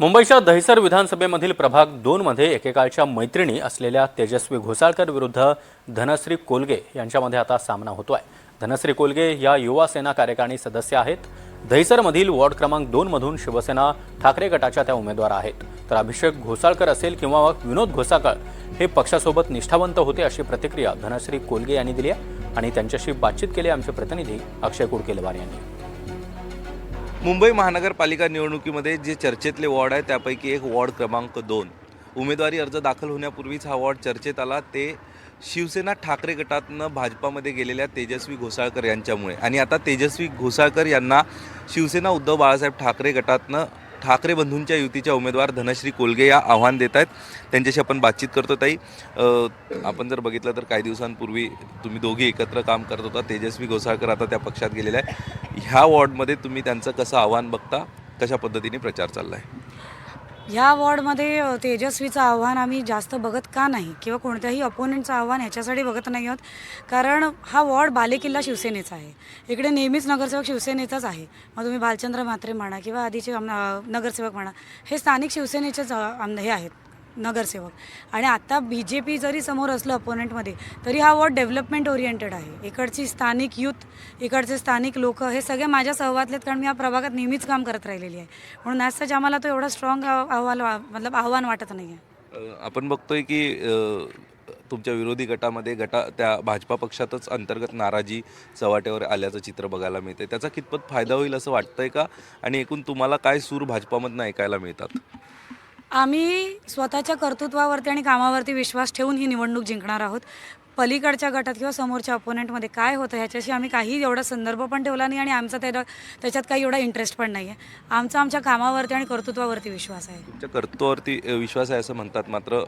मुंबईच्या दहिसर विधानसभेमधील प्रभाग दोनमध्ये एकेकाळच्या मैत्रिणी असलेल्या तेजस्वी घोसाळकर विरुद्ध धनश्री कोलगे यांच्यामध्ये आता सामना होतो आहे धनश्री कोलगे या युवा सेना कार्यकारिणी सदस्य आहेत. दहिसरमधील वॉर्ड क्रमांक दोनमधून शिवसेना ठाकरे गटाच्या त्या उमेदवार आहेत. तर अभिषेक घोसाळकर असेल किंवा विनोद घोसाळकर हे पक्षासोबत निष्ठावंत होते अशी प्रतिक्रिया धनश्री कोलगे यांनी दिली आहे. आणि त्यांच्याशी बातचीत केली आमचे प्रतिनिधी अक्षय कुडकेलवार यांनी. मुंबई महानगरपालिका निवडणुकीमध्ये जे चर्चेतले वॉर्ड आहे त्यापैकी एक वॉर्ड क्रमांक दोन. उमेदवारी अर्ज दाखल होण्यापूर्वीच हा वॉर्ड चर्चेत आला. ते शिवसेना ठाकरे गटातनं भाजपामध्ये गेलेल्या तेजस्वी घोसाळकर यांच्यामुळे. आणि आता तेजस्वी घोसाळकर यांना शिवसेना उद्धव बाळासाहेब ठाकरे गटातनं ठाकरे बंधूंच्या युतीच्या उमेदवार धनश्री कोलगे या आव्हान देत आहेत. त्यांच्याशी आपण बातचीत करतो ताई. आपण जर बघितलं तर काही दिवसांपूर्वी तुम्ही दोघे एकत्र काम करत होता. तेजस्वी घोसाळकर आता त्या पक्षात गेलेल्या आहे ह्या वॉर्डमध्ये तुम्ही त्यांचं कसं आव्हान बघता? कशा पद्धतीने प्रचार चालला आहे ह्या वॉर्डमध्ये तेजस्वीचं आव्हान आम्ही जास्त बघत का नाही? किंवा कोणत्याही अपोनंटचं आव्हान ह्याच्यासाठी बघत नाही आहोत. कारण हा वॉर्ड बालेकिल्ला शिवसेनेचा आहे. इकडे नेहमीच नगरसेवक शिवसेनेचाच आहे. मग तुम्ही भालचंद्र म्हात्रे म्हणा किंवा आधीचे आम- नगरसेवक म्हणा हे स्थानिक शिवसेनेचेच आम- हे आहेत. नगरसेवक. आणि आता बी जे पी जरी समोर असलं अपोनंटमध्ये तरी हा वॉर्ड डेव्हलपमेंट ओरिएंटेड आहे. इकडची स्थानिक युथ इकडचे स्थानिक लोक हे सगळे माझ्या सहवातले आहेत कारण मी या प्रभागात नेहमीच काम करत राहिलेली आहे. म्हणून ॲज सच आम्हाला तो एवढा स्ट्रॉंग अहवाल मतलब आव्हान वाटत नाही आहे आपण बघतोय की तुमच्या विरोधी गटामध्ये गटा त्या भाजपा पक्षातच अंतर्गत नाराजी चव्हाट्यावर आल्याचं चित्र बघायला मिळते त्याचा कितपत फायदा होईल असं वाटतंय का? आणि एकूण तुम्हाला काय सूर भाजपामधनं ऐकायला मिळतात? आम्ही स्वतःच्या कर्तृत्वावरती आणि कामावरती विश्वास ठेवून ही निवडणूक जिंकणार आहोत. पलीकडच्या गटात किंवा समोरच्या अपोनेंटमध्ये काय होतं ह्याच्याशी आम्ही काही एवढा संदर्भ पण ठेवला नाही आणि आमचा त्याला त्याच्यात काही एवढा इंटरेस्ट पण नाही आहे आमचा आमच्या कामावरती आणि कर्तृत्वावरती विश्वास आहे. तुमच्या कर्तृत्वावरती विश्वास आहे असं म्हणतात. मात्र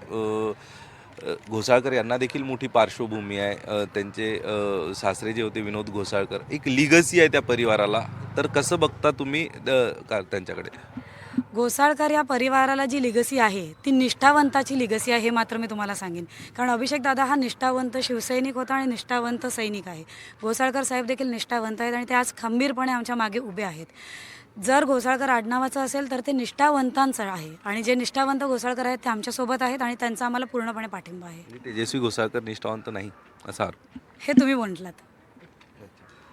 घोसाळकर यांना देखील मोठी पार्श्वभूमी आहे. त्यांचे सासरे जे होते विनोद घोसाळकर एक लिगसी आहे त्या परिवाराला. तर कसं बघता तुम्ही का त्यांच्याकडे? घोसाळकर या परिवाराला जी लिगसी आहे ती निष्ठावंताची लिगसी आहे हे मात्र मी तुम्हाला सांगेन. कारण अभिषेक दादा हा निष्ठावंत शिवसैनिक होता आणि निष्ठावंत सैनिक आहे. घोसाळकर साहेब देखील निष्ठावंत आहेत आणि ते आज खंबीरपणे आमच्या मागे उभे आहेत. जर घोसाळकर आडनावाचं असेल तर ते निष्ठावंतांचं आहे. आणि जे निष्ठावंत घोसाळकर आहेत ते आमच्यासोबत आहेत आणि त्यांचा आम्हाला पूर्णपणे पाठिंबा आहे. म्हणजे तेजस्वी घोसाळकर निष्ठावंत नाही असा अर्थ. हे तुम्ही म्हटलात.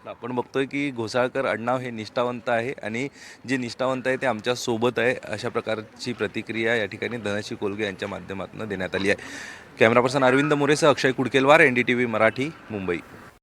आपण बघतोय की घोसाळकर आडनाव हे निष्ठावंत आहे आणि जे निष्ठावंत आहे ते आमच्यासोबत आहे अशा प्रकारची प्रतिक्रिया या ठिकाणी धनश्री कोलगे यांच्या माध्यमातून देण्यात आली आहे. Camera person Arvind मोरेसह Akshay Kudkelwar N D T V Marathi Mumbai.